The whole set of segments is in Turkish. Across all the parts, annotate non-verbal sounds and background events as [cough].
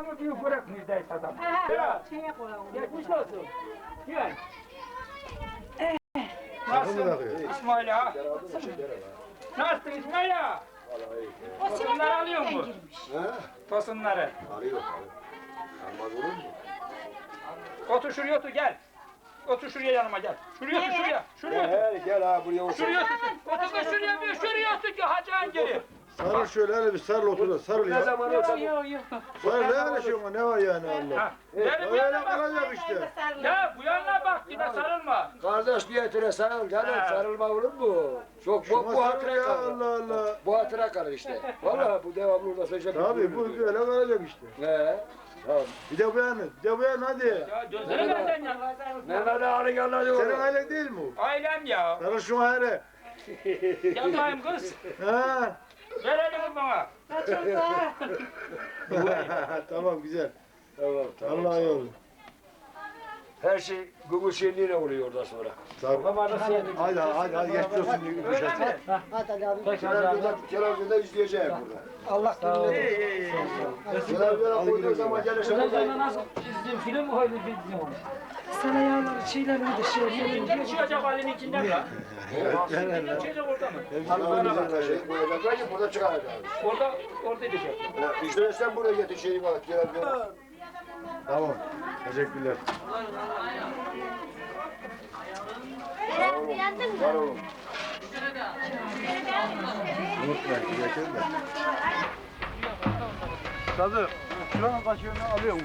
Ama büyük bırak müjdeyse adam. Ya. Geçmiş olsun. Gel. Takımı Nasılsın. İsmail ağa? Nasılsın İsmail ağa? O Tosunları alıyor mu? Tosunları. Arıyor. Almaz olur mu? Otur şuraya otur gel. Otur şuraya yanıma gel. Şuraya otur şuraya. Şuraya otur. Gel gel ha buraya otur. Şuraya otur. Otur da şuraya bir şuraya otur ki hacı geri. Sarıl şöyle hele bir sarıl otur da sarıl Ne ya. zaman Yok otur? yok yok. Sarıl ne yaşıyorsun ne var yani Allah. Ha. Benim Öyle yanıma bak. kalacak işte. Ya bu yanına bak yine sarılma. Kardeş niyetine sarıl canım Ha. sarılma olur mu? Çok bu, Şuna bu sarıl hatıra ya kalır. Allah Allah. Bu hatıra kalır işte. Vallahi bu devamlı orada söyleyecek. Tabii bu böyle kalacak işte. He. Tamam. Bir de bu yana, bir de bu yana hadi. Ya gözleri benden ya. Mehmet Ağa'nın yanına. Senin ailen değil mi o? Ailem ya. Sarıl şuna hele. Yapmayayım kız. Ha. Ver elini [laughs] bana. tamam güzel. Tamam tamam. Allah'a yol. Her şey Google şeyliğine oluyor oradan sonra. Tamam. Hadi hadi hadi geçmiş olsun. Öyle mi? Televizyonda, televizyonda izleyeceğim burada. Allah İyi iyi iyi. Televizyona koyduğu zaman gelirse burada. Sana yağları çiğlerini de şey yapayım. Kim çıkacak halinin içinden ya? Kim çıkacak orada mı? Televizyonda şey koyacaklar ki burada çıkaracağız. Orada, orada edecek. İşte sen buraya getir şeyi bak. Televizyona. Tamam. Teşekkürler. Var oğlum. Unutmayın. Geçelim de. Sadı, şuranın kaşığını alıyor mu?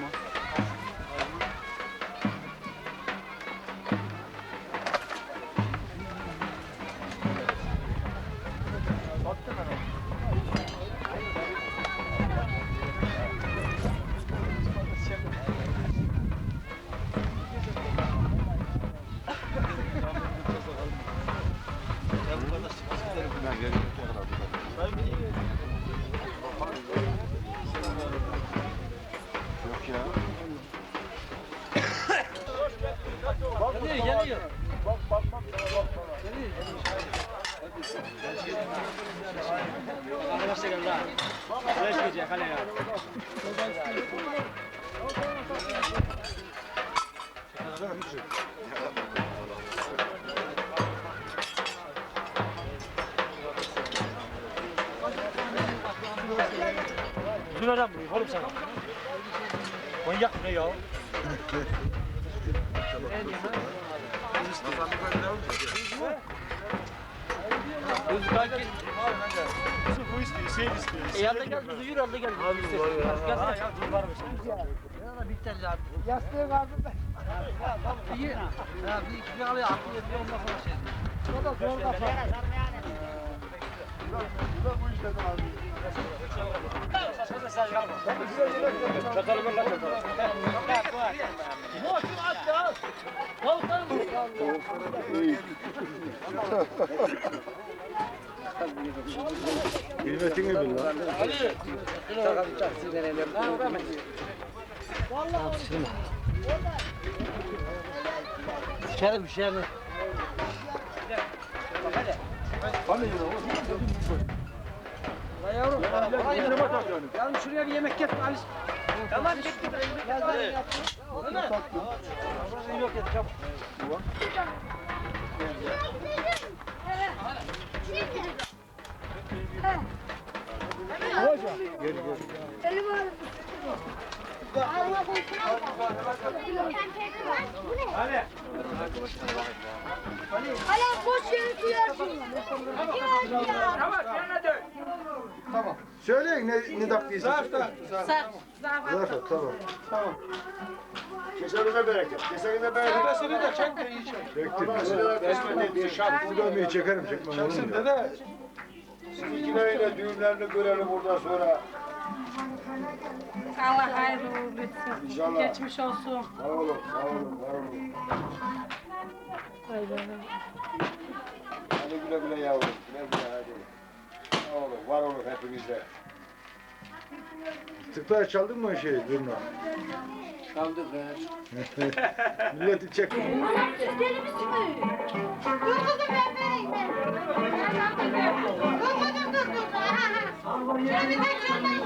Oğlum sana. Manyak ne ya? Bu istiyor, şey istiyor. E yanına gel, kızı yürü yanına gel. Abi gel. Ha ya dur var mı Yastığı kaldım ben. İyi. Ya bir iki bir alıyor, aklı yapıyor ondan sonra şey. O da zor kafa. Hizmetini bil lan. Şerim bir şey mi? Yavrum şuraya bir yemek getir Ali. Tamam getir. Gel ben yaptım. Yok et çabuk. Hala boş yürütüyorsun. Tamam dön. Söyleyin ne, ne taktıysa. Zarfta. Zarfta tamam. Kesenize bereket. Kesenize bereket. Kesini de çek de iyi çek. Çektim. Allah size de kısmet etsin. Şart. Bu dönmeyi çekerim çekmem olur mu ya? Sizinkilerin de düğünlerini görelim buradan sonra. Allah hayırlı uğurlu etsin. İnşallah. Geçmiş olsun. Sağ olun, sağ olun, var olun. Hadi güle güle yavrum, güle güle hadi. Olun, var olun hepinizde. Tıklar çaldın mı o şeyi durma? Kaldık be. [laughs] Milleti çek. Dur kızım ben vereyim ben. Dur kızım dur dur. Ha, ha, ha. Sen bir de şuradan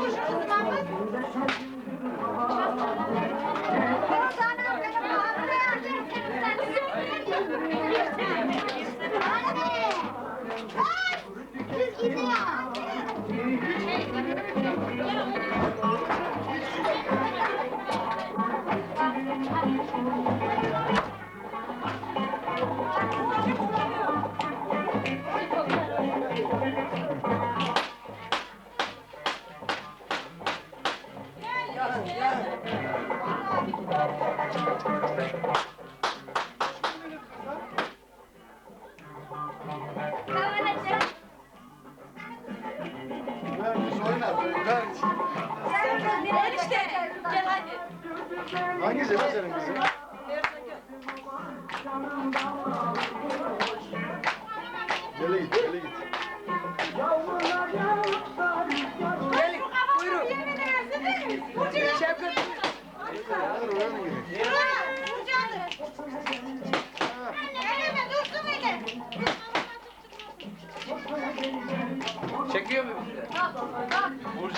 Çekiyor mu bizi?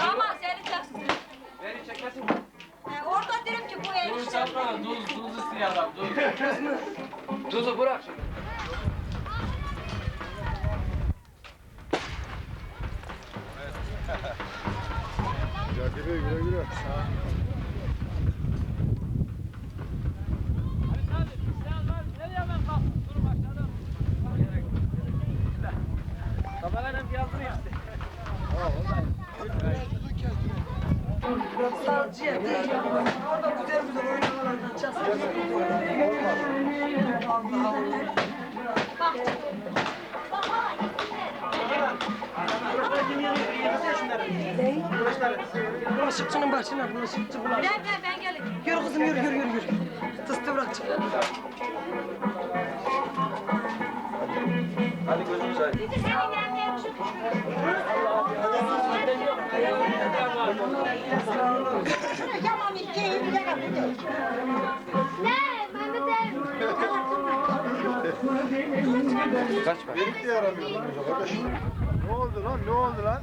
Ama seni çaksın. Beni çekesin. Orada derim ki bu ev işte. Tuz, tuz istiyor adam, tuz. Tuzu bırak şimdi. Cakibe güle güle. Kameranın Bulaşıkçının başına bulaşıkçı bulaşık. Ben ben ben gelin. Yürü kızım yürü yürü yürü yürü. Tıstı bırak çık. Hadi gözünü say. Ne? Mehmet Kaçma. Benim de yaramıyor kardeş. Ne oldu lan, ne oldu lan?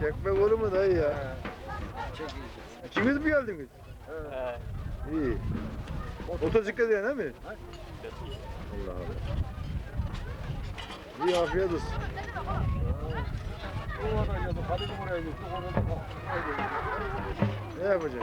Çekmek olur mu dayı ya? İkiniz mi geldiniz? İyi. Motosiklet yani değil mi? Allah Allah. İyi afiyet olsun. Ne yapacak?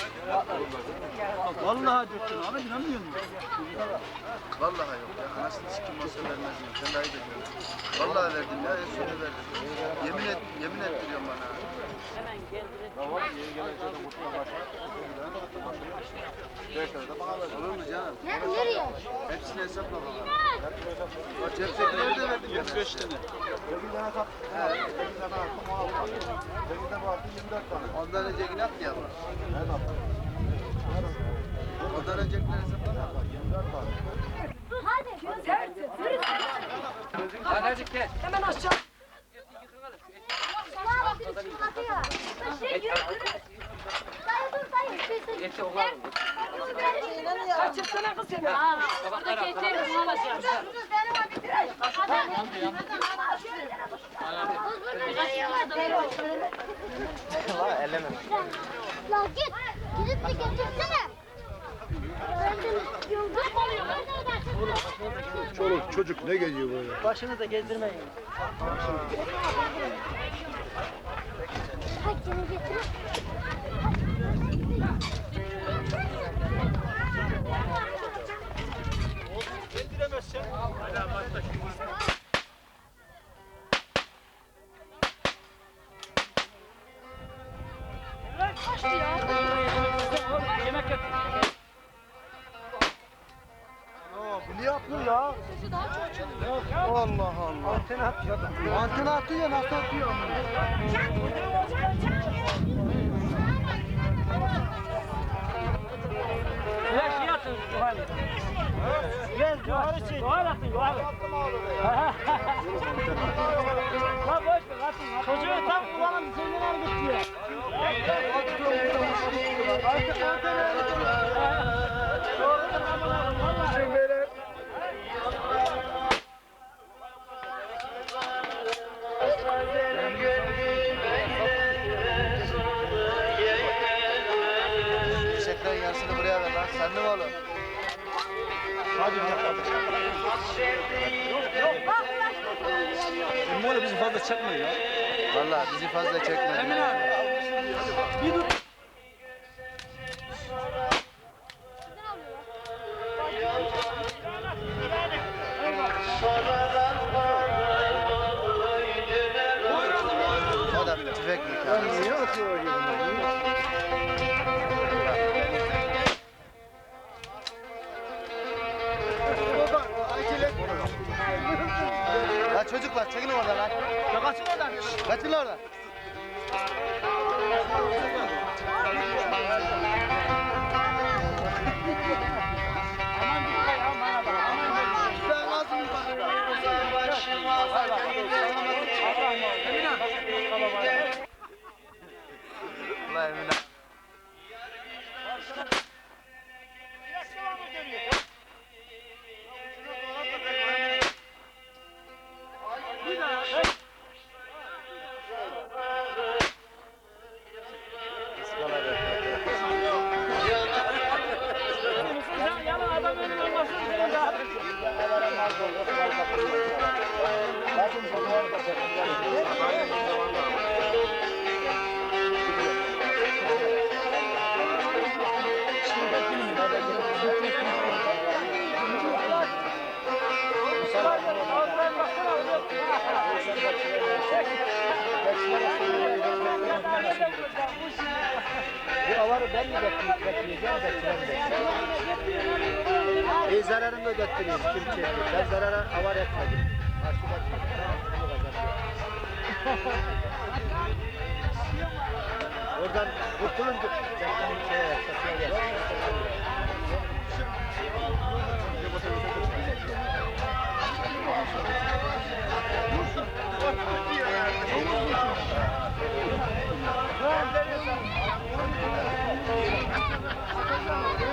Vallahi döktün abi inanmıyor musun? Vallahi yok ya. Anasını sikim olsa vermez mi? Sen daha iyi biliyorsun. Vallahi verdim ya. En sonu verdim. Yemin et, yemin ettiriyorum bana. Olur mu canım? Ne, nereye? Hepsini hesapla bakalım. Bak cepsekileri de verdim. 25 tane. Ondan öncekini at ya. Ondan öncekileri hesapla. Hadi. Hadi gel. Hemen aşağı. Sana bak, bir çıkartıyor. Ben şey yürü, yürü. Dur dayı. Şey, şey. Geçti oğlan. Kaçırsana kız seni. Etleri bunu alacağım. La git. Gidip de getirsene. Çoluk çocuk ne geziyor böyle? Başınıza gezdirmeyin. Hadi seni getir. Yemek. Bu ne yapıyor ya? Allah Allah. Antena atıyor. Antena atıyor nasıl atıyor? Ya şey atın Zuhal. Gel Zuhal için. Zuhal atın Zuhal. La [laughs] boş ver atın. atın. Çocuğu tam Emmoğlu bizi fazla çekmiyor ya. Vallahi bizi fazla çekmedi. Emin abi. O Letting up. Götürüyorum, kim çekti. Ben zarara avar etmedim. Oradan kurtulun. Şeye, çatıya gel. Çavuşlar